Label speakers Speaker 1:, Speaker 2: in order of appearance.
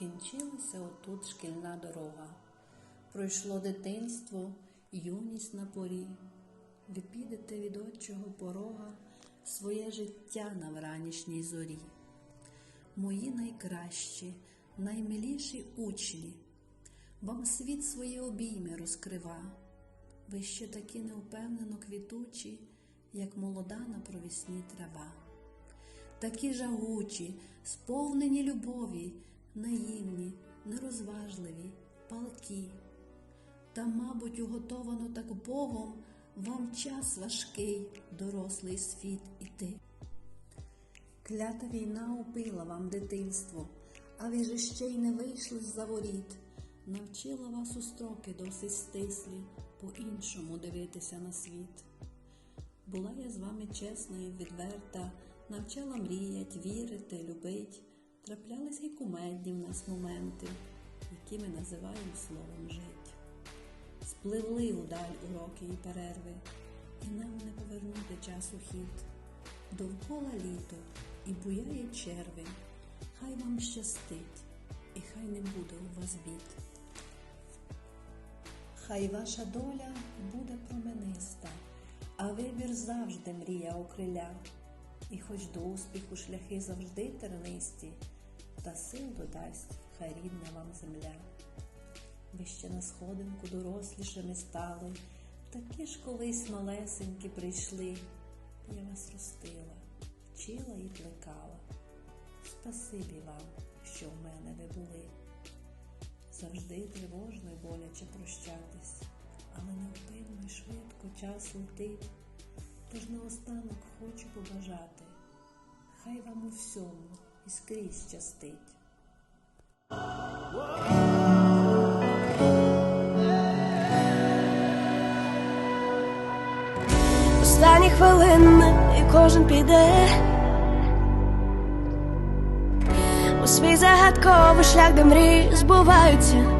Speaker 1: Скінчилася отут шкільна дорога. Пройшло дитинство, юність на порі. Ви підете від отчого порога своє життя на вранішній зорі. Мої найкращі, наймиліші учні, вам світ свої обійми розкрива. Ви ще такі неупевнено квітучі, як молода на провісні трава. Такі жагучі, сповнені любові, наївні, нерозважливі, палкі. Та, мабуть, уготовано так Богом вам час важкий, дорослий світ іти. Клята війна убила вам дитинство, а ви же ще й не вийшли з-за воріт. Навчила вас у строки досить стислі, по-іншому дивитися на світ. Була я з вами чесна і відверта, навчала мріять, вірити, любить. Траплялись і кумедні в нас моменти, які ми називаємо словом жить. Спливли удаль уроки і перерви, і нам не повернути часу хід. Довкола літо і буяє червень, хай вам щастить, і хай не буде у вас бід. Хай ваша доля буде промениста, а вибір завжди мрія окриля. І хоч до успіху шляхи завжди тернисті, та сил додасть хай рідна вам земля. Ви ще на сходинку дорослішими стали, такі ж колись малесенькі прийшли. Я вас ростила, вчила і плекала. Спасибі вам, що в мене ви були. Завжди тривожно й боляче прощатись, але невпинно й швидко час летить. Тож наостанок хочу побажати, хай вам у всьому і скрізь щастить.
Speaker 2: Останні хвилини і кожен піде у свій загадковий шлях, де мрії збуваються.